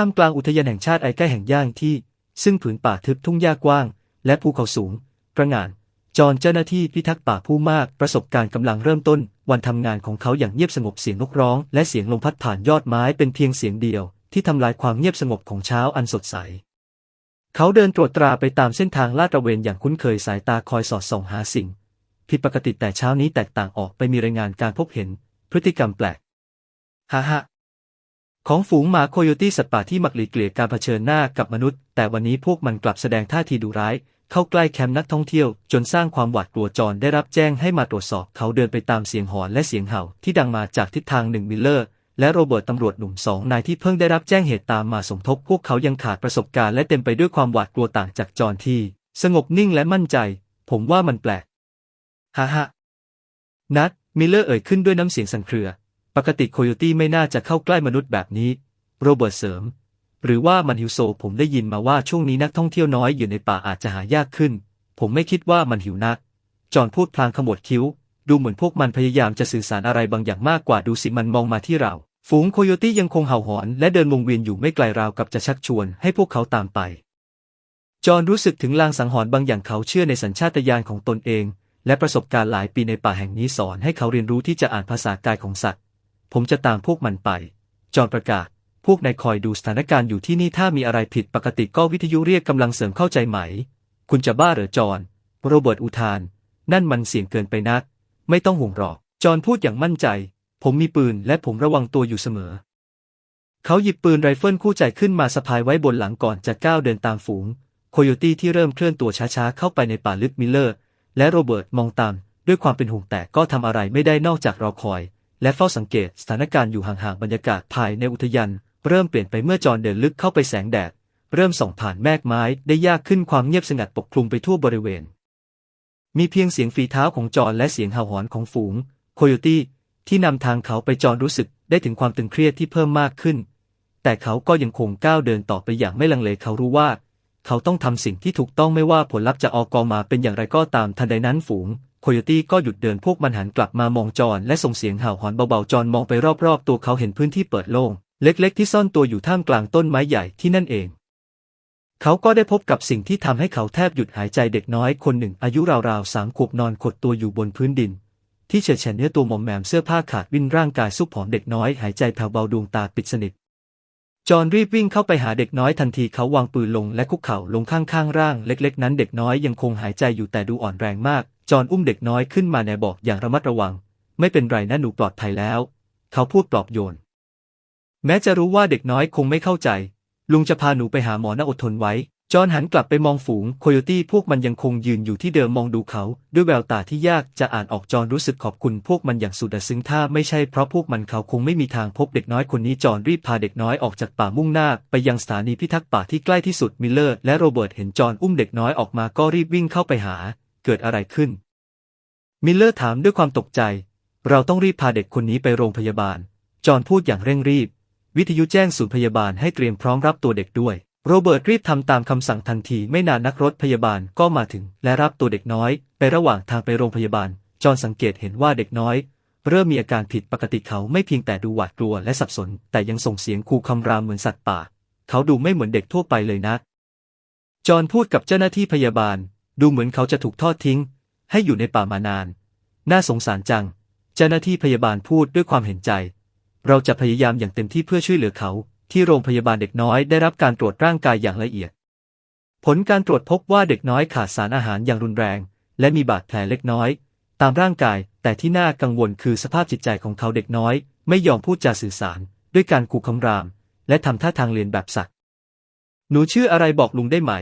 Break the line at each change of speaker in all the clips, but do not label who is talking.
ท่ามกลางอุทยานแห่งชาติไอใกล้แห่งย่างที่ ซึ่งผืนป่าทึบทุ่งหญ้ากว้าง และภูเขาสูงประงาน จอห์นเจ้าหน้าที่พิทักษ์ป่าผู้มากประสบการณ์กำลังเริ่มต้น วันทำงานของเขาอย่างเงียบสงบเสียงนกร้อง และเสียงลมพัดผ่านยอดไม้เป็นเพียงเสียงเดียว ที่ทำลายความเงียบสงบของเช้าอันสดใส เขาเดินตรวจตราไปตามเส้นทางลาดตระเวนอย่างคุ้นเคยสายตาคอยสอดส่องหาสิ่งผิดปกติแต่เช้านี้แตกต่างออกไปมีรายงานการพบเห็น พฤติกรรมแปลกฮ่าฮ่า ของฝูงหมาโคโยตี้สัตว์ป่าที่มักหลีกเลี่ยงการเผชิญหน้ากับมนุษย์ แต่วันนี้พวกมันกลับแสดงท่าทีดุร้าย เข้าใกล้แคมป์นักท่องเที่ยวจนสร้างความหวาดกลัวจรได้รับแจ้งให้มาตรวจสอบ เขาเดินไปตามเสียงหอนและเสียงเห่าที่ดังมาจากทิศทางหนึ่งมิลเลอร์ และโรเบิร์ตตำรวจหนุ่มสองนายที่เพิ่งได้รับแจ้งเหตุตามมาสมทบ พวกเขายังขาดประสบการณ์และเต็มไปด้วยความหวาดกลัวต่างจากจอห์นที่ สงบนิ่งและมั่นใจ ผมว่ามันแปลกฮ่าฮ่านัดมิลเลอร์เอ่ยขึ้นด้วยน้ำเสียงสั่นเครือ ปกติโคโยตี้ไม่น่าจะเข้าใกล้มนุษย์แบบนี้ โรเบิร์ตเสริม หรือว่ามันหิวโซผมได้ยินมาว่าช่วงนี้นักท่องเที่ยวน้อยอยู่ในป่าอาจจะหายากขึ้น ผมไม่คิดว่ามันหิวนัก จอห์นพูดพลางขมวดคิ้ว ดูเหมือนพวกมันพยายามจะสื่อสารอะไรบางอย่างมากกว่าดูสิมันมองมาที่เรา ฝูงโคโยตี้ยังคงเห่าหอนและเดินวงเวียนอยู่ไม่ไกลราวกับจะชักชวนให้พวกเขาตามไป จอห์นรู้สึกถึงลางสังหรณ์บางอย่างเขาเชื่อในสัญชาตญาณของตนเอง และประสบการณ์หลายปีในป่าแห่งนี้สอนให้เขาเรียนรู้ที่จะอ่านภาษากายของสัตว์ ผมจะตามพวกมันไป จอนประกาศ พวกนายคอยดูสถานการณ์อยู่ที่นี่ถ้ามีอะไรผิดปกติก็วิทยุเรียกกำลังเสริมเข้าใจไหม คุณจะบ้าเหรอจอห์นโรเบิร์ตอุทาน นั่นมันเสี่ยงเกินไปนัก ไม่ต้องห่วงหรอก จอนพูดอย่างมั่นใจ ผมมีปืนและผมระวังตัวอยู่เสมอ เขาหยิบปืนไรเฟิลคู่ใจขึ้นมาสะพายไว้บนหลังก่อนจะก้าวเดินตามฝูง โคโยตี้ที่เริ่มเคลื่อนตัวช้าๆเข้าไปในป่าลึกมิลเลอร์ และโรเบิร์ตมองตามด้วยความเป็นห่วงแต่ก็ทำอะไรไม่ได้นอกจากรอคอย และเฝ้าสังเกตสถานการณ์อยู่ห่างๆบรรยากาศภายในอุทยานเริ่มเปลี่ยนไปเมื่อจอห์นเดินลึกเข้าไปแสงแดด เริ่มส่องผ่านแมกไม้ได้ยากขึ้นความเงียบสงัดปกคลุมไปทั่วบริเวณ มีเพียงเสียงฝีเท้าของจอห์นและเสียงเห่าหอนของฝูงโคโยตี้ที่นำทางเขาไปจอห์นรู้สึกได้ถึงความตึงเครียดที่เพิ่มมากขึ้น แต่เขาก็ยังคงก้าวเดินต่อไปอย่างไม่ลังเลเขารู้ว่า เขาต้องทำสิ่งที่ถูกต้องไม่ว่าผลลัพธ์จะออกมาเป็นอย่างไรก็ตามทันใดนั้นฝูง คโยตี้ก็หยุดเดินพวกมันหันกลับมามองจอห์นและส่งเสียงเห่าหอนเบาๆจอห์นมองไปรอบๆ ตัวเขาเห็นพื้นที่เปิดโล่ง เล็กๆ ที่ซ่อนตัวอยู่ท่ามกลางต้นไม้ใหญ่ที่นั่นเอง เขาก็ได้พบกับสิ่งที่ทำให้เขาแทบหยุดหายใจเด็กน้อยคนหนึ่งอายุราวๆสามขวบนอนขดตัวอยู่บนพื้นดิน ที่เฉยๆเนื้อตัวหมอมแหมมเสื้อผ้าขาดวิ่นร่างกายซุบผอมเด็กน้อยหายใจแผ่วเบาดวงตาปิดสนิทจอห์นรีบวิ่งเข้าไปหาเด็กน้อยทันทีเขาวางปืนลงและคุกเข่าลงข้างๆร่าง เล็กๆ นั้นเด็กน้อยยังคงหายใจอยู่แต่ดูอ่อนแรงมาก จอห์นอุ้มเด็กน้อยขึ้นมาในบอกอย่างระมัดระวัง ไม่เป็นไรนะหนูปลอดภัยแล้ว เขาพูดปลอบโยน แม้จะรู้ว่าเด็กน้อยคงไม่เข้าใจ ลุงจะพาหนูไปหาหมอนะอดทนไว้ จอห์นหันกลับไปมองฝูงโคโยตี้พวกมันยังคงยืนอยู่ที่เดิมมองดูเขา ด้วยแววตาที่ยากจะอ่านออกจอห์นรู้สึกขอบคุณพวกมันอย่างสุดซึ้งถ้าไม่ใช่เพราะพวกมันเขาคงไม่มีทางพบเด็กน้อยคนนี้จอห์นรีบพาเด็กน้อยออกจากป่ามุ่งหน้า ไปยังสถานีพิทักษ์ป่าที่ใกล้ที่สุดมิลเลอร์ และโรเบิร์ตเห็นจอห์นอุ้มเด็กน้อยออกมาก็รีบวิ่งเข้าไปหา เกิดอะไรขึ้น มิลเลอร์ถามด้วยความตกใจ เราต้องรีบพาเด็กคนนี้ไปโรงพยาบาล จอห์นพูดอย่างเร่งรีบ วิทยุแจ้งศูนย์พยาบาลให้เตรียมพร้อมรับตัวเด็กด้วย โรเบิร์ตรีบทำตามคำสั่งทันทีไม่นานนักรถพยาบาลก็มาถึง และรับตัวเด็กน้อย ไประหว่างทางไปโรงพยาบาล จอห์นสังเกตเห็นว่าเด็กน้อย เริ่มมีอาการผิดปกติเขาไม่เพียงแต่ดูหวาดกลัวและสับสน แต่ยังส่งเสียงคูคำรามเหมือนสัตว์ป่า เขาดูไม่เหมือนเด็กทั่วไปเลยนะจอห์นพูดกับเจ้าหน้าที่พยาบาล ดูเหมือนเขาจะถูกทอดทิ้ง ให้อยู่ในป่ามานาน น่าสงสารจัง เจ้าหน้าที่พยาบาลพูดด้วยความเห็นใจ เราจะพยายามอย่างเต็มที่เพื่อช่วยเหลือเขา ที่โรงพยาบาลเด็กน้อยได้รับการตรวจร่างกายอย่างละเอียด ผลการตรวจพบว่าเด็กน้อยขาดสารอาหารอย่างรุนแรง และมีบาดแผลเล็กน้อย ตามร่างกาย แต่ที่น่ากังวลคือสภาพจิตใจของเขาเด็กน้อย ไม่ยอมพูดจาสื่อสาร ด้วยการขู่คำราม และทำท่าทางเลียนแบบสัตว์ หนูชื่ออะไรบอกลุงได้ไหม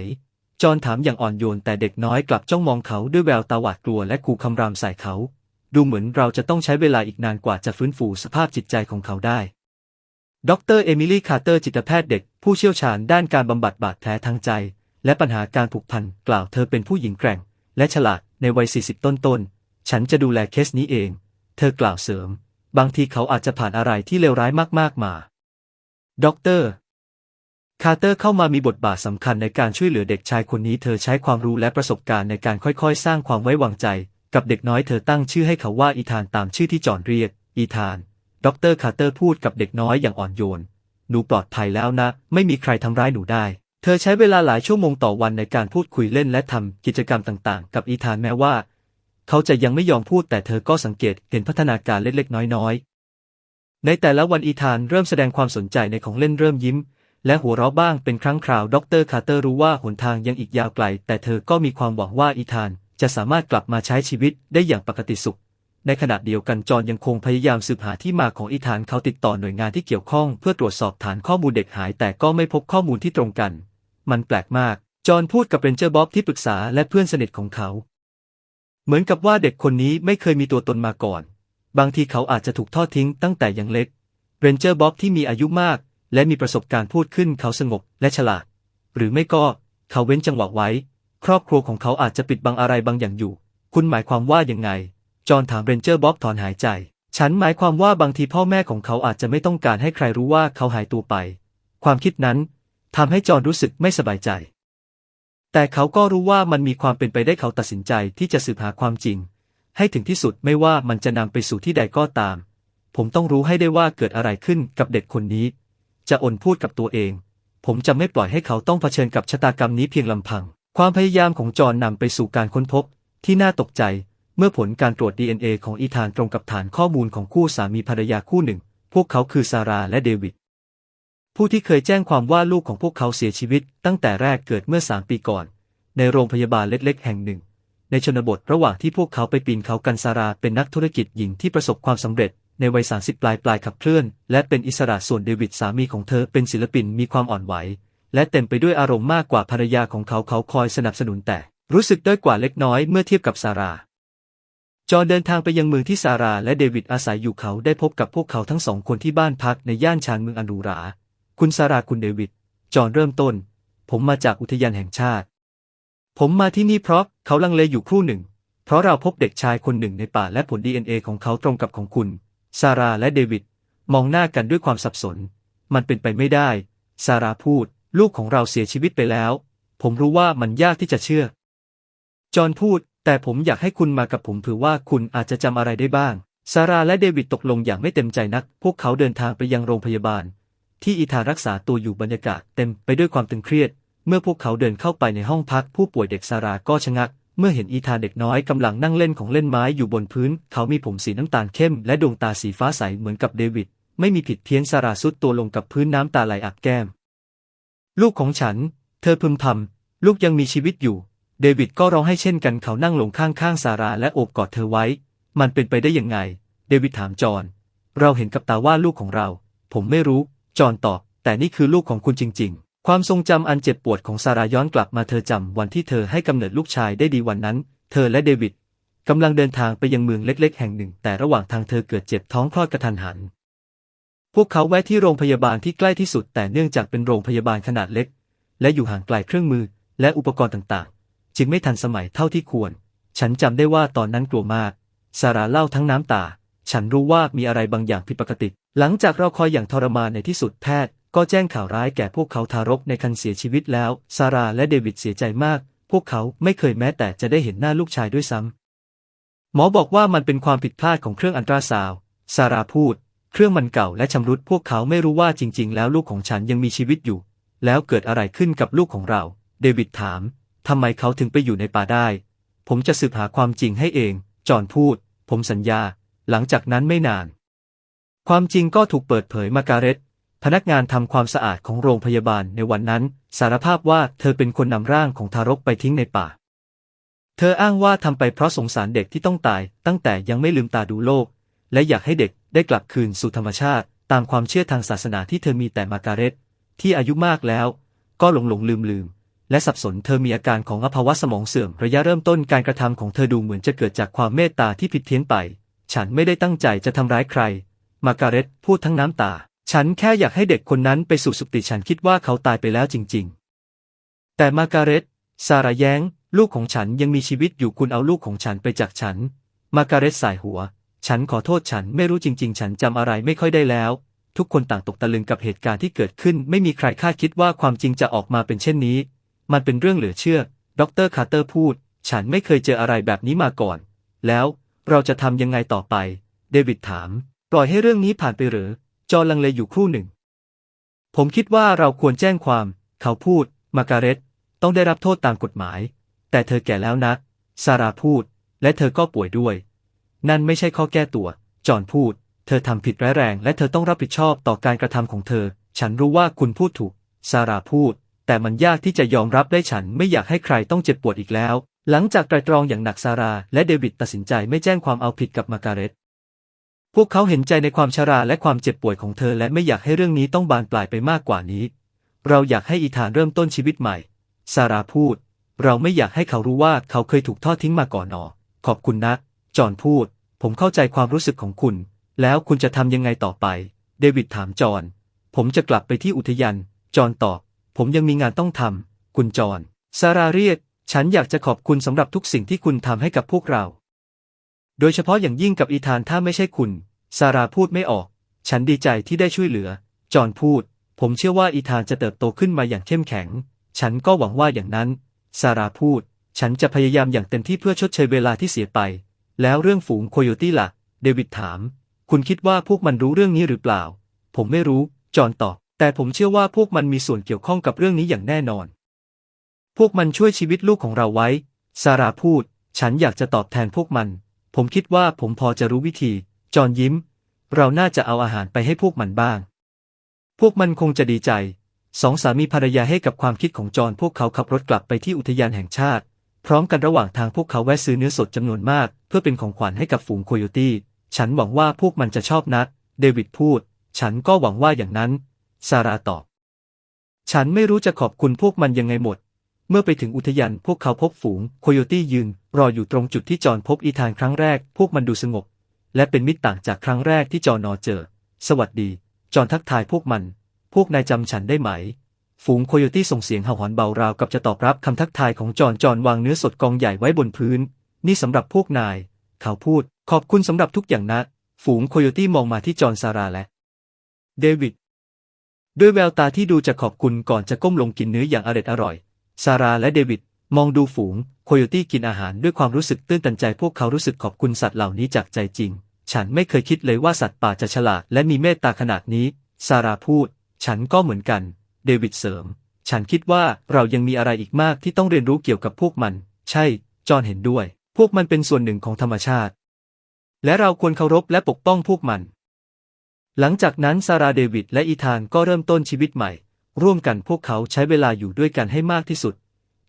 จอห์นถามอย่างอ่อนโยนแต่เด็กน้อยกลับจ้องมองเขาด้วยแววตาหวาดกลัวและขู่คำรามใส่เขา ดูเหมือนเราจะต้องใช้เวลาอีกนานกว่าจะฟื้นฟูสภาพจิตใจของเขาได้ ดรเอมิลี่ คาร์เตอร์ จิตแพทย์เด็ก ผู้เชี่ยวชาญด้านการบำบัดบาดแผลทางใจ และปัญหาการผูกพัน กล่าวเธอเป็นผู้หญิงแกร่ง และฉลาดในวัย 40 ต้นๆ ฉันจะดูแลเคสนี้เอง เธอกล่าวเสริม บางทีเขาอาจจะผ่านอะไรที่เลวร้ายมากๆมา ดร คาร์เตอร์เข้ามามีบทบาทสำคัญในการช่วยเหลือเด็กชายคนนี้เธอใช้ความรู้และประสบการณ์ในการค่อยๆ สร้างความไว้วางใจ กับเด็กน้อยเธอตั้งชื่อให้เขาว่าอีธานตามชื่อที่จอห์นเรียก อีธาน ดรคาร์เตอร์พูดกับเด็กน้อยอย่างอ่อนโยนหนูนูปลอดภัยแล้วนะ ไม่มีใครทำร้ายหนูได้ เธอใช้เวลาหลายชั่วโมงต่อวันในการพูดคุยเล่นและทำกิจกรรมต่างๆ กับอีธานแม้ว่า เขาจะยังไม่ยอมพูดแต่เธอก็สังเกตเห็นพัฒนาการเล็กๆ น้อยๆ ในแต่ละวันอีธานเริ่มแสดงความสนใจในของเล่นเริ่มยิ้ม และหัวเราะบ้างเป็นครั้งคราวดรคาร์เตอร์รู้ว่าหนทางยังอีกยาวไกล แต่เธอก็มีความหวังว่าอีธานจะสามารถกลับมาใช้ชีวิตได้อย่างปกติสุข ในขณะเดียวกันจอห์นยังคงพยายามสืบหาที่มาของอีธานเขาติดต่อหน่วยงานที่เกี่ยวข้อง เพื่อตรวจสอบฐานข้อมูลเด็กหาย แต่ก็ไม่พบข้อมูลที่ตรงกัน มันแปลกมาก จอห์นพูดกับเรนเจอร์บ๊อบที่ปรึกษาและเพื่อนสนิทของเขา เหมือนกับว่าเด็กคนนี้ไม่เคยมีตัวตนมาก่อน บางทีเขาอาจจะถูกทอดทิ้งตั้งแต่ยังเล็ก เรนเจอร์บ๊อบที่มีอายุมาก และมีประสบการณ์พูดขึ้นเขาสงบและฉลาด หรือไม่ก็เขาเว้นจังหวะไว้ ครอบครัวของเขาอาจจะปิดบังอะไรบางอย่างอยู่ คุณหมายความว่าอย่างไง จอห์นถามเรนเจอร์บ๊อบถอนหายใจ ฉันหมายความว่าบางทีพ่อแม่ของเขาอาจจะไม่ต้องการให้ใครรู้ว่าเขาหายตัวไป ความคิดนั้นทำให้จอห์นรู้สึกไม่สบายใจ แต่เขาก็รู้ว่ามันมีความเป็นไปได้เขาตัดสินใจที่จะสืบหาความจริง ให้ถึงที่สุดไม่ว่ามันจะนำไปสู่ที่ใดก็ตาม ผมต้องรู้ให้ได้ว่าเกิดอะไรขึ้นกับเด็กคนนี้ จะอดพูดกับตัวเอง ผมจะไม่ปล่อยให้เขาต้องเผชิญกับชะตากรรมนี้เพียงลำพัง ความพยายามของจอห์นนำไปสู่การค้นพบ ที่น่าตกใจ เมื่อผลการตรวจ DNA ของอีธานตรงกับฐานข้อมูลของคู่สามีภรรยาคู่หนึ่ง พวกเขาคือซาร่าและเดวิด ผู้ที่เคยแจ้งความว่าลูกของพวกเขาเสียชีวิต ตั้งแต่แรกเกิดเมื่อสามปีก่อน ในโรงพยาบาลเล็กๆ แห่งหนึ่ง ในชนบทระหว่างที่พวกเขาไปปีนเขากันซาราเป็นนักธุรกิจหญิงที่ประสบความสำเร็จ ในวัยสาสิบปลายปลายขับเคลื่อน และเป็นอิสระส่วนเดวิดสามีของเธอเป็นศิลปินมีความอ่อนไหว และเต็มไปด้วยอารมณ์มากกว่าภรรยาของเขาเขาคอยสนับสนุนแต่ รู้สึกด้อยกว่าเล็กน้อยเมื่อเทียบกับซาราจอเดินทางไปยังเมืองที่ซาราและเดวิดอาศัยอยู่เขาได้พบกับพวกเขาทั้งสองคนที่บ้านพักในย่านชานเมืองอันหรูหรา คุณซาราคุณเดวิด จอนเริ่มต้น ผมมาจากอุทยานแห่งชาติ ผมมาที่นี่เพราะเขาลังเลอยู่ครู่หนึ่ง เพราะเราพบเด็กชายคนหนึ่งในป่าและผล DNA ของเขาตรงกับของคุณ ซาร่าและเดวิดมองหน้ากันด้วยความสับสน มันเป็นไปไม่ได้ ซาร่าพูด ลูกของเราเสียชีวิตไปแล้ว ผมรู้ว่ามันยากที่จะเชื่อ จอห์นพูด แต่ผมอยากให้คุณมากับผมเผื่อว่าคุณอาจจะจำอะไรได้บ้าง ซาร่าและเดวิดตกลงอย่างไม่เต็มใจนัก พวกเขาเดินทางไปยังโรงพยาบาล ที่อีธารักษาตัวอยู่บรรยากาศเต็มไปด้วยความตึงเครียด เมื่อพวกเขาเดินเข้าไปในห้องพักผู้ป่วยเด็กซาร่าก็ชะงัก เมื่อเห็นอีธานเด็กน้อยกำลังนั่งเล่นของเล่นไม้อยู่บนพื้น เขามีผมสีน้ำตาลเข้มและดวงตาสีฟ้าใสเหมือนกับเดวิด ไม่มีผิดเพี้ยนซาราสุดตัวลงกับพื้นน้ำตาไหลอักแก้ม ลูกของฉัน เธอพึมพำลูกยังมีชีวิตอยู่ เดวิดก็ร้องให้เช่นกันเขานั่งลงข้างๆซาราและโอบกอดเธอไว้ มันเป็นไปได้ยังไง เดวิดถามจอห์นเราเห็นกับตาว่าลูกของเรา ผมไม่รู้ จอห์นตอบ แต่นี่คือลูกของคุณจริง ๆ ความทรงจำอันเจ็บปวดของซาราย้อนกลับมาเธอจำวันที่เธอให้กำเนิดลูกชายได้ดีวันนั้น เธอและเดวิดกำลังเดินทางไปยังเมืองเล็กๆ แห่งหนึ่ง แต่ระหว่างทางเธอเกิดเจ็บท้องคลอดกระทันหัน พวกเขาแวะที่โรงพยาบาลที่ใกล้ที่สุด แต่เนื่องจากเป็นโรงพยาบาลขนาดเล็ก และอยู่ห่างไกลเครื่องมือ และอุปกรณ์ต่างๆ จึงไม่ทันสมัยเท่าที่ควร ฉันจำได้ว่าตอนนั้นกลัวมากซาราเล่าทั้งน้ำตา ฉันรู้ว่ามีอะไรบางอย่างผิดปกติ หลังจากเราคอยอย่างทรมานในที่สุดแพทย์ ก็แจ้งข่าวร้ายแก่พวกเขาทารกในครรภ์เสียชีวิตแล้ว ซาร่าและเดวิดเสียใจมาก พวกเขาไม่เคยแม้แต่จะได้เห็นหน้าลูกชายด้วยซ้ำ หมอบอกว่ามันเป็นความผิดพลาดของเครื่องอันตราซาวซาร่าพูด เครื่องมันเก่าและชำรุด พวกเขาไม่รู้ว่าจริง ๆ แล้วลูกของฉันยังมีชีวิตอยู่ แล้วเกิดอะไรขึ้นกับลูกของเรา เดวิดถาม ทำไมเขาถึงไปอยู่ในป่าได้ ผมจะสืบหาความจริงให้เอง จอห์นพูด ผมสัญญา หลังจากนั้นไม่นาน ความจริงก็ถูกเปิดเผยมาการเร็ต พนักงานทำความสะอาดของโรงพยาบาลในวันนั้น สารภาพว่าเธอเป็นคนนำร่างของทารกไปทิ้งในป่า เธออ้างว่าทำไปเพราะสงสารเด็กที่ต้องตาย ตั้งแต่ยังไม่ลืมตาดูโลก และอยากให้เด็กได้กลับคืนสู่ธรรมชาติ ตามความเชื่อทางศาสนาที่เธอมีแต่มาการเร็ตที่อายุมากแล้ว ก็หลงหลงลืมลืมและสับสนเธอมีอาการของอภาวะสมองเสื่อมระยะเริ่มต้นการกระทำของเธอดูเหมือนจะเกิดจากความเมตตาที่ผิดเพี้ยนไป ฉันไม่ได้ตั้งใจจะทำร้ายใคร มาการเร็ตพูดทั้งน้ำตา ฉันแค่อยากให้เด็กคนนั้นไปสู่สุคติฉันคิดว่าเขาตายไปแล้วจริง ๆ แต่มาการเร็ตซาราแย้งลูกของฉันยังมีชีวิตอยู่คุณเอาลูกของฉันไปจากฉัน มาการเร็ตสายหัว ฉันขอโทษฉันไม่รู้จริง ๆ ฉันจำอะไรไม่ค่อยได้แล้ว ทุกคนต่างตกตะลึงกับเหตุการณ์ที่เกิดขึ้น ไม่มีใครคาดคิดว่าความจริงจะออกมาเป็นเช่นนี้ มันเป็นเรื่องเหลือเชื่อ ดรคาร์เตอร์พูด ฉันไม่เคยเจออะไรแบบนี้มาก่อน แล้วเราจะทำยังไงต่อไป เดวิดถาม ปล่อยให้เรื่องนี้ผ่านไปหรือ จอลังเลอยู่ครู่หนึ่ง ผมคิดว่าเราควรแจ้งความ เขาพูด มาการเร็ตต้องได้รับโทษตามกฎหมาย แต่เธอแก่แล้วนะ ซาราพูด และเธอก็ป่วยด้วย นั่นไม่ใช่ข้อแก้ตัว จอห์นพูด เธอทำผิดร้ายแรง และเธอต้องรับผิดชอบต่อการกระทำของเธอ ฉันรู้ว่าคุณพูดถูก ซาราพูด แต่มันยากที่จะยอมรับได้ฉันไม่อยากให้ใครต้องเจ็บปวดอีกแล้ว หลังจากไตรตรองอย่างหนักซารา และเดวิดตัดสินใจไม่แจ้งความเอาผิดกับมาการเร็ต พวกเขาเห็นใจในความชราและความเจ็บป่วยของเธอและไม่อยากให้เรื่องนี้ต้องบานปลายไปมากกว่านี้ เราอยากให้อีธานเริ่มต้นชีวิตใหม่ ซาราพูด เราไม่อยากให้เขารู้ว่าเขาเคยถูกทอดทิ้งมาก่อนหนอ ขอบคุณนะ จอห์นพูด ผมเข้าใจความรู้สึกของคุณ แล้วคุณจะทำยังไงต่อไป เดวิดถามจอห์นผมจะกลับไปที่อุทยาน จอห์นตอบ ผมยังมีงานต้องทำ คุณจอห์นซาราเรียก ฉันอยากจะขอบคุณสำหรับทุกสิ่งที่คุณทำให้กับพวกเรา โดยเฉพาะอย่างยิ่งกับอีธานถ้าไม่ใช่คุณ ซาราพูดไม่ออก ฉันดีใจที่ได้ช่วยเหลือ จอห์นพูด ผมเชื่อว่าอีธานจะเติบโตขึ้นมาอย่างเข้มแข็ง ฉันก็หวังว่าอย่างนั้น ซาราพูด ฉันจะพยายามอย่างเต็มที่เพื่อชดเชยเวลาที่เสียไป แล้วเรื่องฝูงโคโยตี้ล่ะ เดวิดถาม คุณคิดว่าพวกมันรู้เรื่องนี้หรือเปล่า ผมไม่รู้ จอห์นตอบ แต่ผมเชื่อว่าพวกมันมีส่วนเกี่ยวข้องกับเรื่องนี้อย่างแน่นอน พวกมันช่วยชีวิตลูกของเราไว้ ซาราพูด ฉันอยากจะตอบแทนพวกมัน ผมคิดว่าผมพอจะรู้วิธี จอนยิ้ม เราน่าจะเอาอาหารไปให้พวกมันบ้าง พวกมันคงจะดีใจ สองสามีภรรยาให้กับความคิดของจอนพวกเขาขับรถกลับไปที่อุทยานแห่งชาติ พร้อมกันระหว่างทางพวกเขาแวะซื้อเนื้อสดจำนวนมาก เพื่อเป็นของขวัญให้กับฝูงโคโยตี้ ฉันหวังว่าพวกมันจะชอบนัก เดวิดพูด ฉันก็หวังว่าอย่างนั้น ซาราตอบ ฉันไม่รู้จะขอบคุณพวกมันยังไงหมด เมื่อไปถึงอุทยานพวกเขาพบฝูงโคโยตี้ยืนรออยู่ตรงจุดที่จอนพบอีธานครั้งแรก พวกมันดูสงบ และเป็นมิตรต่างจากครั้งแรกที่จอนนอเจอ สวัสดี จอนทักทายพวกมัน พวกนายจำฉันได้ไหม ฝูงโคโยตี้ส่งเสียงเห่าหอนเบาราวกับจะตอบรับคำทักทายของจอนจอนวางเนื้อสดกองใหญ่ไว้บนพื้น นี่สำหรับพวกนาย เขาพูด ขอบคุณสำหรับทุกอย่างนะ ฝูงโคโยตี้มองมาที่จอนซาราและ เดวิดด้วยแววตาที่ดูจะขอบคุณก่อนจะก้มลงกินเนื้ออย่างอร็ดอร่อย ซาร่าและเดวิดมองดูฝูงโคโยตี้กินอาหารด้วยความรู้สึกตื้นตันใจพวกเขารู้สึกขอบคุณสัตว์เหล่านี้จากใจจริง ฉันไม่เคยคิดเลยว่าสัตว์ป่าจะฉลาดและมีเมตตาขนาดนี้ซาร่าพูด ฉันก็เหมือนกัน เดวิดเสริม ฉันคิดว่าเรายังมีอะไรอีกมากที่ต้องเรียนรู้เกี่ยวกับพวกมัน ใช่ จอห์นเห็นด้วย พวกมันเป็นส่วนหนึ่งของธรรมชาติ และเราควรเคารพและปกป้องพวกมัน หลังจากนั้นซาร่าเดวิดและอีธานก็เริ่มต้นชีวิตใหม่ ร่วมกันพวกเขาใช้เวลาอยู่ด้วยกันให้มากที่สุด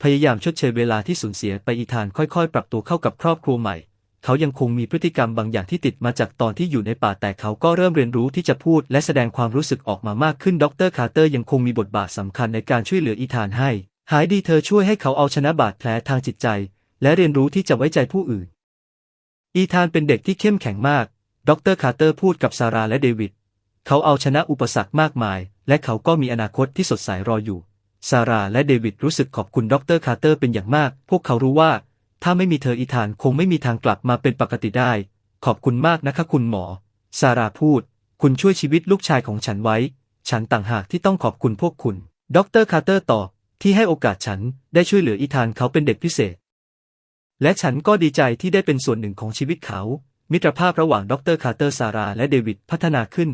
พยายามชดเชยเวลาที่สูญเสียไปอีธานค่อยๆ ปรับตัวเข้ากับครอบครัวใหม่ เขายังคงมีพฤติกรรมบางอย่างที่ติดมาจากตอนที่อยู่ในป่าแต่เขาก็เริ่มเรียนรู้ที่จะพูดและแสดงความรู้สึกออกมามากขึ้นดรคาร์เตอร์ยังคงมีบทบาทสำคัญในการช่วยเหลืออีธานให้ หายดีเธอช่วยให้เขาเอาชนะบาดแผลทางจิตใจ และเรียนรู้ที่จะไว้ใจผู้อื่น อีธานเป็นเด็กที่เข้มแข็งมาก ดรคาร์เตอร์พูดกับซาร่าและเดวิด เขาเอาชนะอุปสรรคมากมาย และเขาก็มีอนาคตที่สดใสรออยู่ ซาร่าและเดวิดรู้สึกขอบคุณดรคาร์เตอร์เป็นอย่างมาก พวกเขารู้ว่า ถ้าไม่มีเธออีธานคงไม่มีทางกลับมาเป็นปกติได้ ขอบคุณมากนะคะคุณหมอ ซาร่าพูด คุณช่วยชีวิตลูกชายของฉันไว้ ฉันต่างหากที่ต้องขอบคุณพวกคุณ ดรคาร์เตอร์ตอบที่ให้โอกาสฉันได้ช่วยเหลืออีธานเขาเป็นเด็กพิเศษ และฉันก็ดีใจที่ได้เป็นส่วนหนึ่งของชีวิตเขา มิตรภาพระหว่างดรคาร์เตอร์ซาร่าและเดวิดพัฒนาขึ้น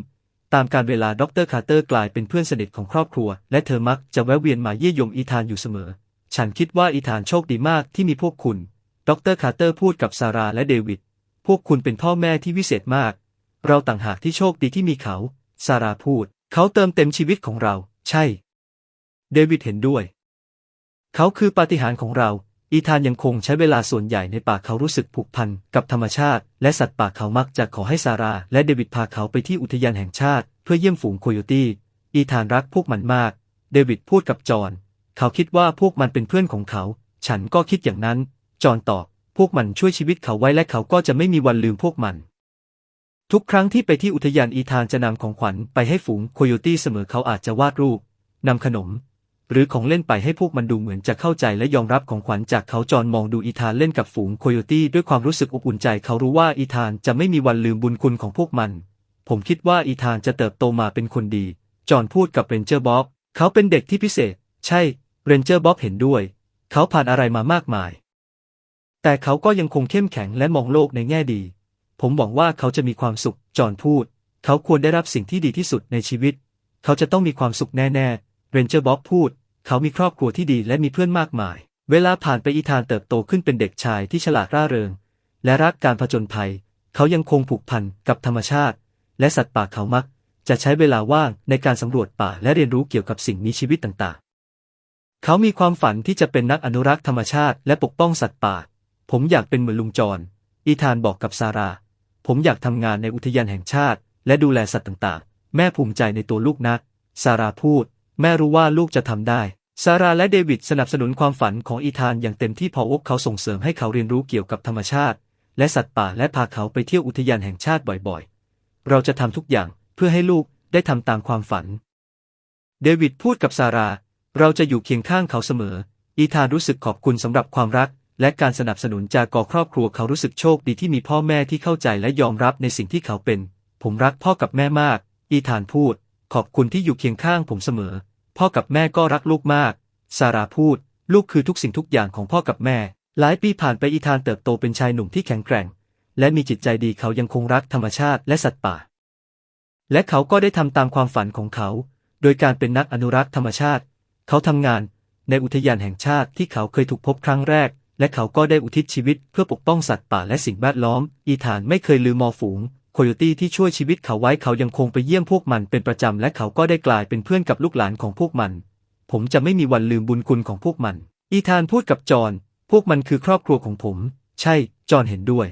ตามการเวลาดรคาร์เตอร์กลายเป็นเพื่อนสนิทของครอบครัว และเธอมักจะแวะเวียนมาเยี่ยมยมอีธานอยู่เสมอ ฉันคิดว่าอีธานโชคดีมากที่มีพวกคุณ ดรคาร์เตอร์พูดกับซาร่าและเดวิด พวกคุณเป็นพ่อแม่ที่วิเศษมาก เราต่างหากที่โชคดีที่มีเขา ซาร่าพูด เขาเติมเต็มชีวิตของเรา ใช่ เดวิดเห็นด้วย เขาคือปาฏิหาริย์ของเรา อีธานยังคงใช้เวลาส่วนใหญ่ในป่าเขารู้สึกผูกพันกับธรรมชาติ และสัตว์ป่าเขามักจะขอให้ซาร่าและเดวิดพาเขาไปที่อุทยานแห่งชาติ เพื่อเยี่ยมฝูงโคโยตี้ อีธานรักพวกมันมาก เดวิดพูดกับจอห์นเขาคิดว่าพวกมันเป็นเพื่อนของเขา ฉันก็คิดอย่างนั้น จอห์นตอบ พวกมันช่วยชีวิตเขาไว้และเขาก็จะไม่มีวันลืมพวกมัน ทุกครั้งที่ไปที่อุทยานอีธานจะนำของขวัญไปให้ฝูงโคโยตี้เสมอเขาอาจจะวาดรูปนำขนม หรือของเล่นไปให้พวกมันดูเหมือนจะเข้าใจและยอมรับของขวัญจากเขาจอนมองดูอีธานเล่นกับฝูงโคโยตี้ด้วยความรู้สึกอบอุ่นใจเขารู้ว่าอีธานจะไม่มีวันลืมบุญคุณของพวกมัน ผมคิดว่าอีธานจะเติบโตมาเป็นคนดี จอห์นพูดกับเรนเจอร์บ๊อบเขาเป็นเด็กที่พิเศษ ใช่ เรนเจอร์บ๊อบเห็นด้วย เขาผ่านอะไรมามากมาย แต่เขาก็ยังคงเข้มแข็งและมองโลกในแง่ดี ผมหวังว่าเขาจะมีความสุข จอห์นพูด เขาควรได้รับสิ่งที่ดีที่สุดในชีวิต เขาจะต้องมีความสุขแน่ๆ เรนเจอร์บ๊อบพูด เขามีครอบครัวที่ดีและมีเพื่อนมากมาย เวลาผ่านไปอีธานเติบโตขึ้นเป็นเด็กชายที่ฉลาดร่าเริง และรักการผจญภัย เขายังคงผูกพันกับธรรมชาติ และสัตว์ป่าเขามัก จะใช้เวลาว่างในการสำรวจป่าและเรียนรู้เกี่ยวกับสิ่งมีชีวิตต่างๆ เขามีความฝันที่จะเป็นนักอนุรักษ์ธรรมชาติและปกป้องสัตว์ป่า ผมอยากเป็นเหมือนลุงจรอีธานบอกกับซาราผมอยากทำงานในอุทยานแห่งชาติ และดูแลสัตว์ต่างๆ แม่ภูมิใจในตัวลูกนัก ซาราพูด แม่รู้ว่าลูกจะทำได้ ซาราและเดวิดสนับสนุนความฝันของอีธานอย่างเต็มที่พอพวกเขาส่งเสริมให้เขาเรียนรู้เกี่ยวกับธรรมชาติ และสัตว์ป่าและพาเขาไปเที่ยวอุทยานแห่งชาติบ่อยๆ เราจะทำทุกอย่างเพื่อให้ลูกได้ทำตามความฝัน เดวิดพูดกับซารา เราจะอยู่เคียงข้างเขาเสมอ อีธานรู้สึกขอบคุณสำหรับความรัก และการสนับสนุนจากกอครอบครัวเขารู้สึกโชคดีที่มีพ่อแม่ที่เข้าใจและยอมรับในสิ่งที่เขาเป็น ผมรักพ่อกับแม่มาก อีธานพูด ขอบคุณที่อยู่เคียงข้างผมเสมอ พ่อกับแม่ก็รักลูกมาก ซาราพูด ลูกคือทุกสิ่งทุกอย่างของพ่อกับแม่ หลายปีผ่านไปอีธานเติบโตเป็นชายหนุ่มที่แข็งแกร่ง และมีจิตใจดีเขายังคงรักธรรมชาติและสัตว์ป่า และเขาก็ได้ทำตามความฝันของเขา โดยการเป็นนักอนุรักษ์ธรรมชาติ เขาทำงานในอุทยานแห่งชาติที่เขาเคยถูกพบครั้งแรก และเขาก็ได้อุทิศชีวิตเพื่อปกป้องสัตว์ป่าและสิ่งแวดล้อม อีธานไม่เคยลืมมอฝูง โคโยตี้ที่ช่วยชีวิตเขาไว้เขายังคงไปเยี่ยมพวกมันเป็นประจำและเขาก็ได้กลายเป็นเพื่อนกับลูกหลานของพวกมัน ผมจะไม่มีวันลืมบุญคุณของพวกมัน อีธานพูดกับจอห์นพวกมันคือครอบครัวของผม ใช่ จอห์นเห็นด้วย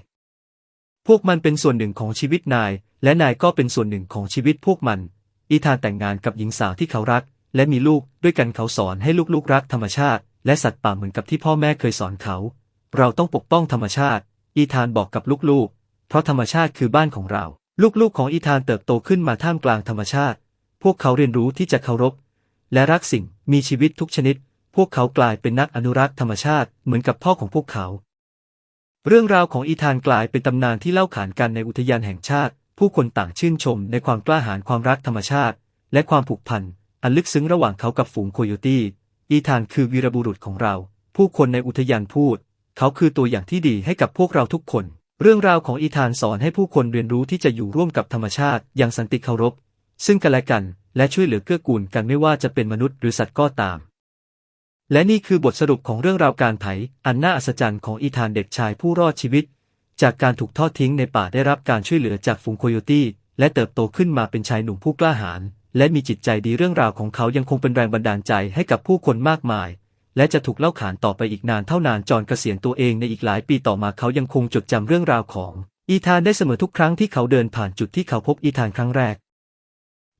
พวกมันเป็นส่วนหนึ่งของชีวิตนาย และนายก็เป็นส่วนหนึ่งของชีวิตพวกมัน อีธานแต่งงานกับหญิงสาวที่เขารัก และมีลูกด้วยกันเขาสอนให้ลูกๆรักธรรมชาติ และสัตว์ป่าเหมือนกับที่พ่อแม่เคยสอนเขา เราต้องปกป้องธรรมชาติ อีธานบอกกับลูกๆ เพราะธรรมชาติคือบ้านของเรา ลูกๆของอีธานเติบโตขึ้นมาท่ามกลางธรรมชาติ พวกเขาเรียนรู้ที่จะเคารพ และรักสิ่งมีชีวิตทุกชนิด พวกเขากลายเป็นนักอนุรักษ์ธรรมชาติเหมือนกับพ่อของพวกเขา เรื่องราวของอีธานกลายเป็นตำนานที่เล่าขานกันในอุทยานแห่งชาติ ผู้คนต่างชื่นชมในความกล้าหาญความรักธรรมชาติ และความผูกพันอันลึกซึ้งระหว่างเขากับฝูงโคโยตี้ อีธานคือวีรบุรุษของเรา ผู้คนในอุทยานพูด เขาคือตัวอย่างที่ดีให้กับพวกเราทุกคน เรื่องราวของอีธานสอนให้ผู้คนเรียนรู้ที่จะอยู่ร่วมกับธรรมชาติอย่างสันติเคารพ ซึ่งกันและกันและช่วยเหลือเกื้อกูลกันไม่ว่าจะเป็นมนุษย์หรือสัตว์ก็ตาม และนี่คือบทสรุปของเรื่องราวการไถ อันน่าอัศจรรย์ของอีธานเด็กชายผู้รอดชีวิต จากการถูกทอดทิ้งในป่าได้รับการช่วยเหลือจากฝูงโคโยตี้และเติบโตขึ้นมาเป็นชายหนุ่มผู้กล้าหาญและมีจิตใจดีเรื่องราวของเขายังคงเป็นแรงบันดาลใจให้กับผู้คนมากมาย และจะถูกเล่าขานต่อไปอีกนานเท่านานจอนเกษียณตัวเองในอีกหลายปีต่อมาเขายังคงจดจำเรื่องราวของอีธานได้เสมอทุกครั้งที่เขาเดินผ่านจุดที่เขาพบอีธานครั้งแรก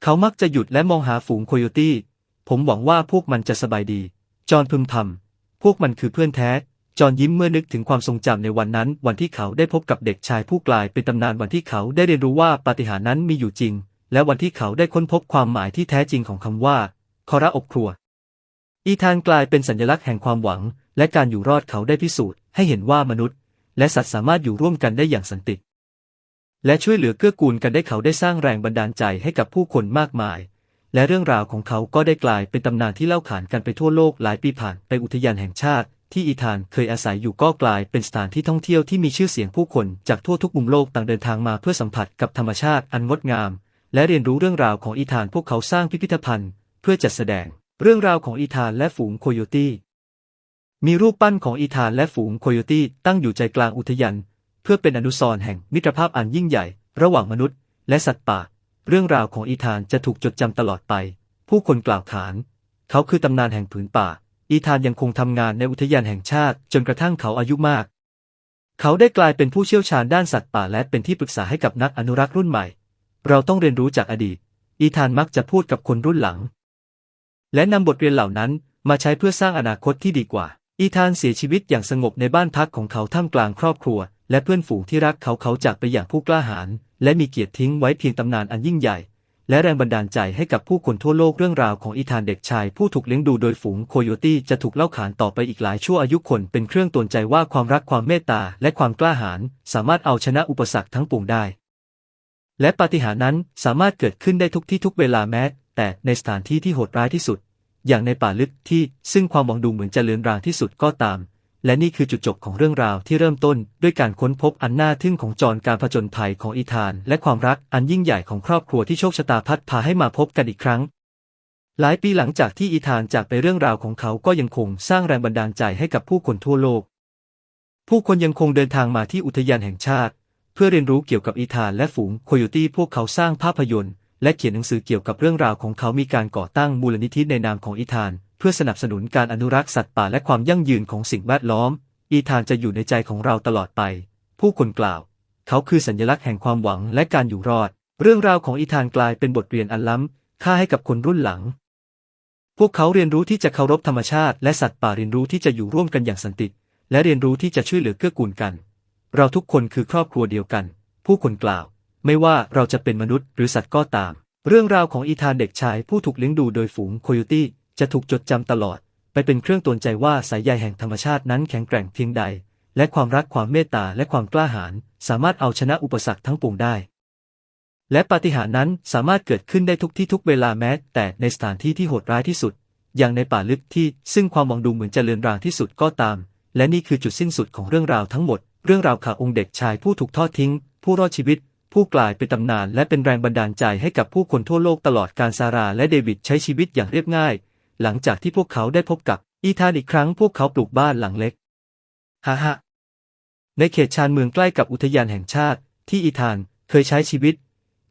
เขามักจะหยุดและมองหาฝูงโคโยตี้ ผมหวังว่าพวกมันจะสบายดี จอห์นพึมพำพวกมันคือเพื่อนแท้ จอห์นยิ้มเมื่อนึกถึงความทรงจำในวันนั้น วันที่เขาได้พบกับเด็กชายผู้กลายเป็นตำนานวันที่เขาได้เรียนรู้ว่าปาฏิหาริย์นั้นมีอยู่จริง และวันที่เขาได้ค้นพบความหมายที่แท้จริงของคำว่าคอระอบครัว อีธานกลายเป็นสัญลักษณ์แห่งความหวัง และการอยู่รอดเขาได้พิสูจน์ให้เห็นว่ามนุษย์ และสัตว์สามารถอยู่ร่วมกันได้อย่างสันติ และช่วยเหลือเกื้อกูลกันได้เขาได้สร้างแรงบันดาลใจให้กับผู้คนมากมาย และเรื่องราวของเขาก็ได้กลายเป็นตำนานที่เล่าขานกันไปทั่วโลกหลายปีผ่านไปอุทยานแห่งชาติ ที่อีธานเคยอาศัยอยู่ก็กลายเป็นสถานที่ท่องเที่ยวที่มีชื่อเสียงผู้คนจากทั่วทุกมุมโลกต่างเดินทางมาเพื่อสัมผัสกับธรรมชาติอันงดงาม และเรียนรู้เรื่องราวของอีธานพวกเขาสร้างพิพิธภัณฑ์ เพื่อจัดแสดง เรื่องราวของอีธานและฝูงโคโยตี้มีรูปปั้นของอีธานและฝูงโคโยตี้ตั้งอยู่ใจกลางอุทยานเพื่อเป็นอนุสรณ์แห่งมิตรภาพอันยิ่งใหญ่ ระหว่างมนุษย์ และสัตว์ป่า เรื่องราวของอีธานจะถูกจดจำตลอดไป ผู้คนกล่าวขาน เขาคือตำนานแห่งผืนป่า อีธานยังคงทำงานในอุทยานแห่งชาติ จนกระทั่งเขาอายุมาก เขาได้กลายเป็นผู้เชี่ยวชาญด้านสัตว์ป่าและเป็นที่ปรึกษาให้กับนักอนุรักษ์รุ่นใหม่ เราต้องเรียนรู้จากอดีต อีธานมักจะพูดกับคนรุ่นหลัง และนำบทเรียนเหล่านั้นมาใช้เพื่อสร้างอนาคตที่ดีกว่า อีธานเสียชีวิตอย่างสงบในบ้านพักของเขาท่ามกลางครอบครัว และเพื่อนฝูงที่รักเขาเขาจากไปอย่างผู้กล้าหาญและมีเกียรติทิ้งไว้เพียงตำนานอันยิ่งใหญ่ และแรงบันดาลใจให้กับผู้คนทั่วโลกเรื่องราวของอีธานเด็กชาย ผู้ถูกเลี้ยงดูโดยฝูงโคโยตี้จะถูกเล่าขานต่อไปอีกหลายชั่วอายุคนเป็นเครื่องตวนใจว่าความรักความเมตตาและความกล้าหาญสามารถเอาชนะอุปสรรคทั้งปวงได้ และปาฏิหาริย์นั้นสามารถเกิดขึ้นได้ทุกที่ทุกเวลาแม้ แต่ในสถานที่ที่โหดร้ายที่สุด อย่างในป่าลึกที่ซึ่งความหวังดูเหมือนจะเลือนรางที่สุดก็ตาม และนี่คือจุดจบของเรื่องราวที่เริ่มต้น ด้วยการค้นพบอันน่าทึ่งของจอรการผจญภัยของอีธาน และความรักอันยิ่งใหญ่ของครอบครัวที่โชคชะตาพัดพาให้มาพบกันอีกครั้งหลายปีหลังจากที่อีธานจากไปเรื่องราวของเขาก็ยังคงสร้างแรงบันดาลใจให้กับผู้คนทั่วโลก ผู้คนยังคงเดินทางมาที่อุทยานแห่งชาติ เพื่อเรียนรู้เกี่ยวกับอีธานและฝูงโคโยตี้พวกเขาสร้างภาพยนตร์ และเขียนหนังสือเกี่ยวกับเรื่องราวของเขามีการก่อตั้งมูลนิธิในนามของอีธาน เพื่อสนับสนุนการอนุรักษ์สัตว์ป่าและความยั่งยืนของสิ่งแวดล้อม อีธานจะอยู่ในใจของเราตลอดไป ผู้คนกล่าว เขาคือสัญลักษณ์แห่งความหวังและการอยู่รอด เรื่องราวของอีธานกลายเป็นบทเรียนอันล้ำค่าให้กับคนรุ่นหลัง พวกเขาเรียนรู้ที่จะเคารพธรรมชาติ และสัตว์ป่าเรียนรู้ที่จะอยู่ร่วมกันอย่างสันติ และเรียนรู้ที่จะช่วยเหลือเกื้อกูลกัน เราทุกคนคือครอบครัวเดียวกัน ผู้คนกล่าว ไม่ว่าเราจะเป็นมนุษย์หรือสัตว์ก็ตาม เรื่องราวของอีธานเด็กชายผู้ถูกเลี้ยงดูโดยฝูงโคโยตี้จะถูกจดจำตลอด ไปเป็นเครื่องตือนใจว่าสายใยแห่งธรรมชาตินั้นแข็งแกร่งเพียงใด และความรักความเมตตาและความกล้าหาญสามารถเอาชนะอุปสรรคทั้งปวงได้ และปาฏิหาริย์นั้นสามารถเกิดขึ้นได้ทุกที่ทุกเวลาแม้ แต่ในสถานที่ที่โหดร้ายที่สุด อย่างในป่าลึกที่ซึ่งความหวังดูเหมือนจะเลือนรางที่สุดก็ตาม และนี่คือจุดสิ้นสุดของเรื่องราวทั้งหมด เรื่องราวข่าองค์เด็กชายผู้ถูกทอดทิ้ง ผู้รอดชีวิต ผู้กลายเป็นตำนานและเป็นแรงบันดาลใจให้กับผู้คนทั่วโลกตลอดการซาราและเดวิดใช้ชีวิตอย่างเรียบง่าย หลังจากที่พวกเขาได้พบกับอีธานอีกครั้งพวกเขาปลูกบ้านหลังเล็กฮ่าฮ่าในเขตชานเมืองใกล้กับอุทยานแห่งชาติ ที่อีธานเคยใช้ชีวิต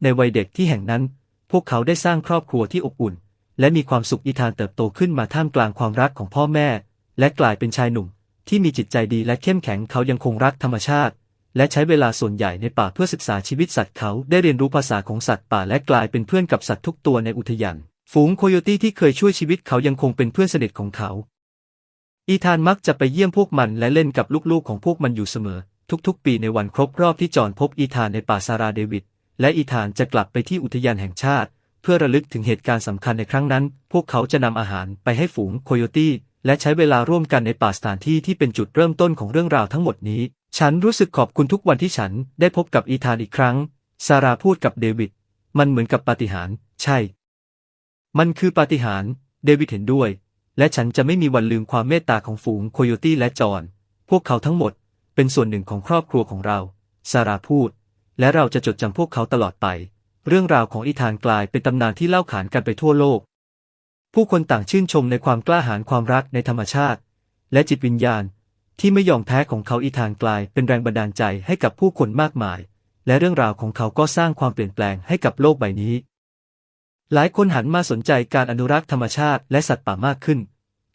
ในวัยเด็กที่แห่งนั้น พวกเขาได้สร้างครอบครัวที่อบอุ่น และมีความสุขอีธานเติบโตขึ้นมาท่ามกลางความรักของพ่อแม่ และกลายเป็นชายหนุ่ม ที่มีจิตใจดีและเข้มแข็งเขายังคงรักธรรมชาติ และใช้เวลาส่วนใหญ่ในป่าเพื่อศึกษาชีวิตสัตว์เขาได้เรียนรู้ภาษาของสัตว์ป่าและกลายเป็นเพื่อนกับสัตว์ทุกตัวในอุทยานฝูงโคโยตี้ที่เคยช่วยชีวิตเขายังคงเป็นเพื่อนสนิทของเขา อีธานมักจะไปเยี่ยมพวกมันและเล่นกับลูกๆของพวกมันอยู่เสมอ ทุกๆ ปีในวันครบรอบที่จอห์นพบอีธานในป่าซาราเดวิดและอีธานจะกลับไปที่อุทยานแห่งชาติ เพื่อระลึกถึงเหตุการณ์สำคัญในครั้งนั้น พวกเขาจะนำอาหารไปให้ฝูงโคโยตี้และใช้เวลาร่วมกันในป่าสถานที่ที่เป็นจุดเริ่มต้นของเรื่องราวทั้งหมดนี้ ฉันรู้สึกขอบคุณทุกวันที่ฉันได้พบกับอีธานอีกครั้ง ซาราพูดกับเดวิด มันเหมือนกับปาฏิหาริย์ ใช่ มันคือปาฏิหาริย์ เดวิดเห็นด้วย และฉันจะไม่มีวันลืมความเมตตาของฝูงโคโยตี้และจอน พวกเขาทั้งหมดเป็นส่วนหนึ่งของครอบครัวของเรา ซาราพูด และเราจะจดจำพวกเขาตลอดไป เรื่องราวของอีธานกลายเป็นตำนานที่เล่าขานกันไปทั่วโลก ผู้คนต่างชื่นชมในความกล้าหาญความรักในธรรมชาติ และจิตวิญญาณ ที่ไม่ยอมแพ้ของเขาอีธานกลายเป็นแรงบันดาลใจให้กับผู้คนมากมาย และเรื่องราวของเขาก็สร้างความเปลี่ยนแปลงให้กับโลกใบนี้ หลายคนหันมาสนใจการอนุรักษ์ธรรมชาติและสัตว์ป่ามากขึ้น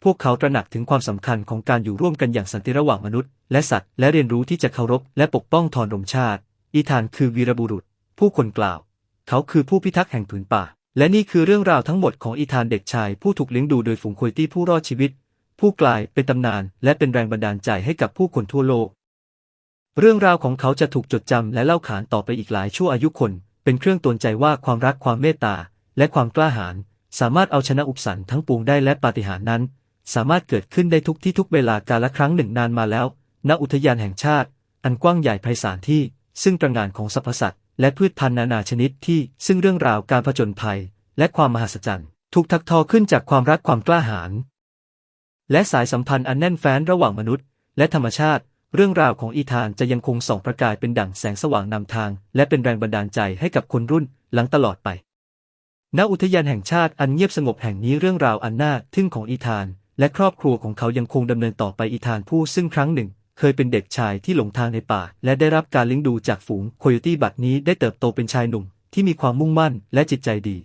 พวกเขาตระหนักถึงความสำคัญของการอยู่ร่วมกันอย่างสันติระหว่างมนุษย์และสัตว์และเรียนรู้ที่จะเคารพและปกป้องทอนรมชาติ อีธานคือวีรบุรุษ ผู้คนกล่าว เขาคือผู้พิทักษ์แห่งผืนป่า และนี่คือเรื่องราวทั้งหมดของอีธานเด็กชายผู้ถูกเลี้ยงดูโดยฝูงโคยตี้ผู้รอดชีวิต ผู้กลายเป็นตำนานและเป็นแรงบันดาลใจให้กับผู้คนทั่วโลก เรื่องราวของเขาจะถูกจดจำและเล่าขานต่อไปอีกหลายชั่วอายุคน เป็นเครื่องตวนใจว่าความรักความเมตตา และความกล้าหาญสามารถเอาชนะอุปสรรคทั้งปวงได้และปาฏิหาริย์นั้น สามารถเกิดขึ้นได้ทุกที่ทุกเวลากาละครั้งหนึ่งนานมาแล้ว ณอุทยานแห่งชาติ อันกว้างใหญ่ไพศาลที่ ซึ่งตระหง่านของสรรพสัตว์และพืชพันธุ์นานาชนิดที่ซึ่งเรื่องราวการผจญภัย และความมหัศจรรย์ถูกทักทอขึ้นจากความรักความกล้าหาญ และสายสัมพันธ์อันแน่นแฟ้นระหว่างมนุษย์ และธรรมชาติ เรื่องราวของอีธานจะยังคงส่องประกายเป็นดั่งแสงสว่างนำทาง และเป็นแรงบันดาลใจให้กับคนรุ่นหลังตลอดไป ณ อุทยานแห่งชาติอันเงียบสงบแห่งนี้เรื่องราวอันน่าทึ่งของอีธาน และครอบครัวของเขายังคงดำเนินต่อไปอีธานผู้ซึ่งครั้งหนึ่ง เคยเป็นเด็กชายที่หลงทางในป่า และได้รับการเลี้ยงดูจากฝูงโคโยตี้บัดนี้ได้เติบโตเป็นชายหนุ่มที่มีความมุ่งมั่นและจิตใจดี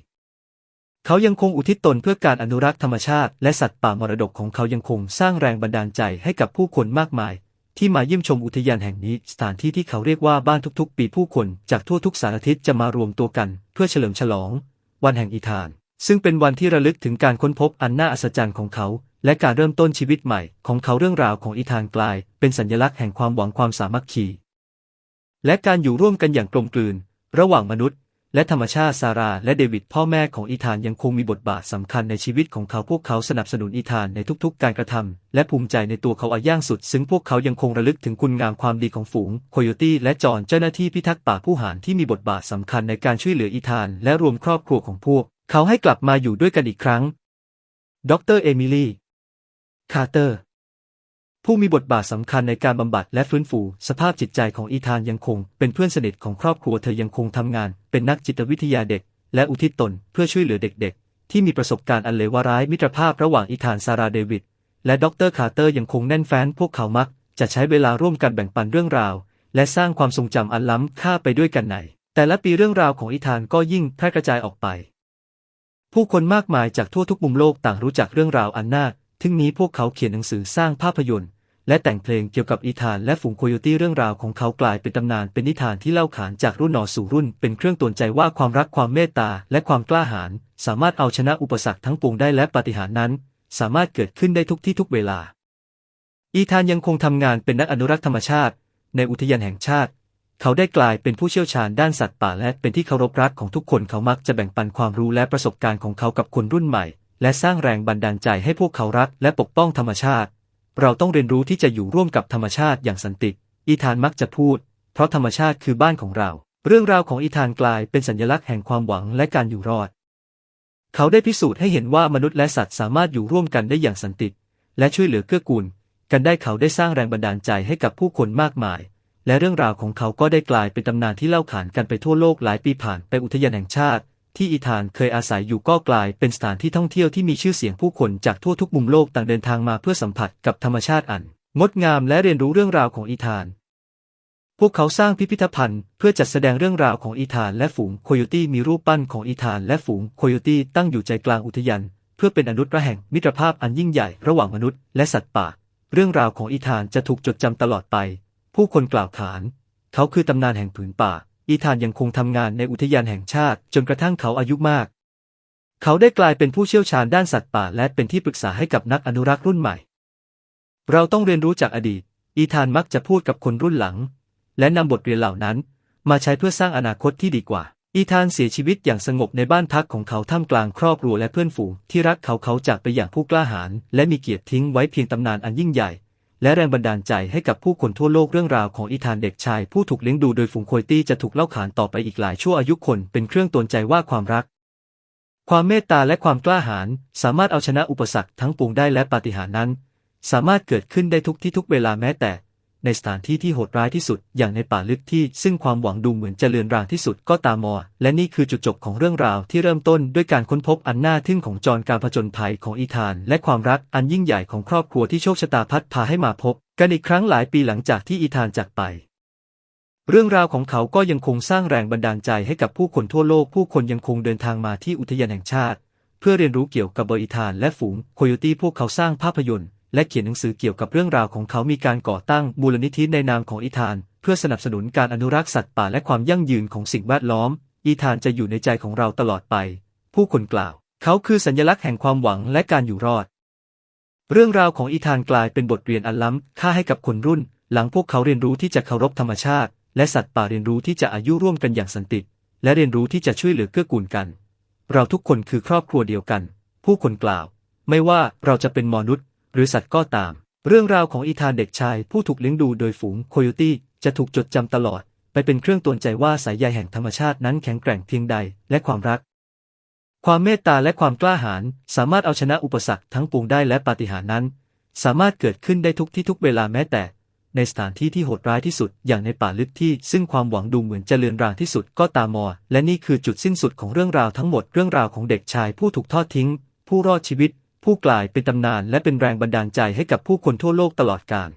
เขายังคงอุทิศตนเพื่อการอนุรักษ์ธรรมชาติ และสัตว์ป่ามรดกของเขายังคงสร้างแรงบันดาลใจให้กับผู้คนมากมาย ที่มาเยี่ยมชมอุทยานแห่งนี้ สถานที่ที่เขาเรียกว่าบ้านทุกๆ ปีผู้คนจากทั่วทุกสารทิศจะมารวมตัวกัน เพื่อเฉลิมฉลอง วันแห่งอีธาน ซึ่งเป็นวันที่ระลึกถึงการค้นพบอันน่าอัศจรรย์ของเขา และการเริ่มต้นชีวิตใหม่ ของเขาเรื่องราวของอีธานกลาย เป็นสัญลักษณ์แห่งความหวังความสามัคคี และการอยู่ร่วมกันอย่างกลมกลืน ระหว่างมนุษย์ และธรรมชาติซาราและเดวิดพ่อแม่ของอีธานยังคงมีบทบาทสำคัญในชีวิตของเขาพวกเขาสนับสนุนอีธานในทุกๆ การกระทำและภูมิใจในตัวเขาอาย่างสุด ซึ่งพวกเขายังคงระลึกถึงคุณงามความดีของฝูงโคโยตี้และจอนเจ้าหน้าที่พิทักษ์ป่าผู้หารที่มีบทบาทสำคัญในการช่วยเหลืออีธานและรวมครอบครัวของพวก เขาให้กลับมาอยู่ด้วยกันอีกครั้ง ดรเอมิลี่ คาร์เตอร์ ผู้มีบทบาทสำคัญในการบำบัดและฟื้นฟู สภาพจิตใจของอีธานยังคง เป็นเพื่อนสนิทของครอบครัวเธอยังคงทำงาน เป็นนักจิตวิทยาเด็ก และอุทิศตนเพื่อช่วยเหลือเด็กๆ ที่มีประสบการณ์อันเลวร้ายมิตรภาพระหว่างอีธานซาราเดวิดและดรคาร์เตอร์ยังคงแน่นแฟ้นพวกเขามัก จะใช้เวลาร่วมกันแบ่งปันเรื่องราว และสร้างความทรงจำอันล้ำค่าไปด้วยกันใน แต่ละปีเรื่องราวของอีธานก็ยิ่งแพร่กระจายออกไป ผู้คนมากมายจากทั่วทุกมุมโลกต่างรู้จักเรื่องราวอันน่า ทึ่งนี้พวกเขาเขียนหนังสือสร้างภาพยนตร์ และแต่งเพลงเกี่ยวกับอีธานและฝูงโคโยตี้เรื่องราวของเขากลายเป็นตำนานเป็นนิทานที่เล่าขานจากรุ่นหนอสู่รุ่น เป็นเครื่องตือนใจว่าความรักความเมตตาและความกล้าหาญสามารถเอาชนะอุปสรรคทั้งปวงได้และปาฏิหาริย์นั้น สามารถเกิดขึ้นได้ทุกที่ทุกเวลา อีธานยังคงทำงานเป็นนักอนุรักษ์ธรรมชาติ ในอุทยานแห่งชาติ เขาได้กลายเป็นผู้เชี่ยวชาญด้านสัตว์ป่าและเป็นที่เคารพรักของทุกคนเขามักจะแบ่งปันความรู้และประสบการณ์ของเขากับคนรุ่นใหม่ และสร้างแรงบันดาลใจให้พวกเขารักและปกป้องธรรมชาติ เราต้องเรียนรู้ที่จะอยู่ร่วมกับธรรมชาติอย่างสันติ อีธานมักจะพูด เพราะธรรมชาติคือบ้านของเรา เรื่องราวของอีธานกลายเป็นสัญลักษณ์แห่งความหวังและการอยู่รอด เขาได้พิสูจน์ให้เห็นว่ามนุษย์และสัตว์สามารถอยู่ร่วมกันได้อย่างสันติ และช่วยเหลือเกื้อกูล กันได้เขาได้สร้างแรงบันดาลใจให้กับผู้คนมากมาย และเรื่องราวของเขาก็ได้กลายเป็นตำนานที่เล่าขานกันไปทั่วโลกหลายปีผ่านไปอุทยานแห่งชาติ ที่อีธานเคยอาศัยอยู่ก็กลายเป็นสถานที่ท่องเที่ยวที่มีชื่อเสียงผู้คนจากทั่วทุกมุมโลกต่างเดินทางมาเพื่อสัมผัสกับธรรมชาติอัน งดงามและเรียนรู้เรื่องราวของอีธาน พวกเขาสร้างพิพิธภัณฑ์เพื่อจัดแสดงเรื่องราวของอีธานและฝูงโคโยตี้มีรูปปั้นของอีธานและฝูงโคโยตี้ตั้งอยู่ใจกลางอุทยานเพื่อเป็นอนุรักษ์แห่งมิตรภาพอันยิ่งใหญ่ระหว่างมนุษย์และสัตว์ป่า เรื่องราวของอีธานจะถูกจดจำตลอดไป ผู้คนกล่าวขาน เขาคือตำนานแห่งผืนป่า อีธานยังคงทำงานในอุทยานแห่งชาติ จนกระทั่งเขาอายุมาก เขาได้กลายเป็นผู้เชี่ยวชาญด้านสัตว์ป่า และเป็นที่ปรึกษาให้กับนักอนุรักษ์รุ่นใหม่ เราต้องเรียนรู้จากอดีต อีธานมักจะพูดกับคนรุ่นหลัง และนำบทเรียนเหล่านั้น มาใช้เพื่อสร้างอนาคตที่ดีกว่า อีธานเสียชีวิตอย่างสงบในบ้านพักของเขาท่ามกลางครอบครัวและเพื่อนฝูงที่รักเขาเขาจากไปอย่างผู้กล้าหาญและมีเกียรติทิ้งไว้เพียงตำนานอันยิ่งใหญ่ และแรงบันดาลใจให้กับผู้คนทั่วโลกเรื่องราวของอีธานเด็กชาย ผู้ถูกเลี้ยงดูโดยฝูงโคยตี้จะถูกเล่าขานต่อไปอีกหลายชั่วอายุคนเป็นเครื่องตวนใจว่าความรัก ความเมตตาและความกล้าหาญสามารถเอาชนะอุปสรรคทั้งปวงได้และปาฏิหาริย์นั้น สามารถเกิดขึ้นได้ทุกที่ทุกเวลาแม้แต่ ในสถานที่ที่โหดร้ายที่สุดอย่างในป่าลึกที่ ซึ่งความหวังดูเหมือนจะเลือนรางที่สุดก็ตามมอ และนี่คือจุดจบของเรื่องราวที่เริ่มต้นด้วยการค้นพบอันน่าทึ่งของจรการผจญภัยของอีธาน และความรักอันยิ่งใหญ่ของครอบครัวที่โชคชะตาพัดพาให้มาพบ กันอีกครั้งหลายปีหลังจากที่อีธานจากไป เรื่องราวของเขาก็ยังคงสร้างแรงบันดาลใจให้กับผู้คนทั่วโลกผู้คนยังคงเดินทางมาที่อุทยานแห่งชาติ เพื่อเรียนรู้เกี่ยวกับบริธานและฝูงโคโยตี้พวกเขาสร้างภาพยนตร์ และเขียนหนังสือเกี่ยวกับเรื่องราวของเขามีการก่อตั้งมูลนิธิในนามของอีธาน เพื่อสนับสนุนการอนุรักษ์สัตว์ป่าและความยั่งยืนของสิ่งแวดล้อม อีธานจะอยู่ในใจของเราตลอดไป ผู้คนกล่าว เขาคือสัญลักษณ์แห่งความหวังและการอยู่รอด เรื่องราวของอีธานกลายเป็นบทเรียนอันล้ำค่าให้กับคนรุ่น หลังพวกเขาเรียนรู้ที่จะเคารพธรรมชาติ และสัตว์ป่าเรียนรู้ที่จะอายุร่วมกันอย่างสันติ และเรียนรู้ที่จะช่วยเหลือเกื้อกูลกัน เราทุกคนคือครอบครัวเดียวกัน ผู้คนกล่าว ไม่ว่าเราจะเป็นมนุษย์ หรือสัตว์ก็ตาม เรื่องราวของอีธานเด็กชายผู้ถูกเลี้ยงดูโดยฝูงโคโยตี้จะถูกจดจำตลอด ไปเป็นเครื่องตือนใจว่าสายใยแห่งธรรมชาตินั้นแข็งแกร่งเพียงใดและความรัก ความเมตตาและความกล้าหาญสามารถเอาชนะอุปสรรคทั้งปวงได้และปาฏิหาริย์นั้น สามารถเกิดขึ้นได้ทุกที่ทุกเวลาแม้แต่ ในสถานที่ที่โหดร้ายที่สุดอย่างในป่าลึกที่ซึ่งความหวังดูเหมือนจะเลือนรางที่สุดก็ตามมอ และนี่คือจุดสิ้นสุดของเรื่องราวทั้งหมดเรื่องราวของเด็กชายผู้ถูกทอดทิ้ง ผู้รอดชีวิต ผู้กลายเป็นตำนานและเป็นแรงบันดาลใจให้กับผู้คนทั่วโลกตลอดกาล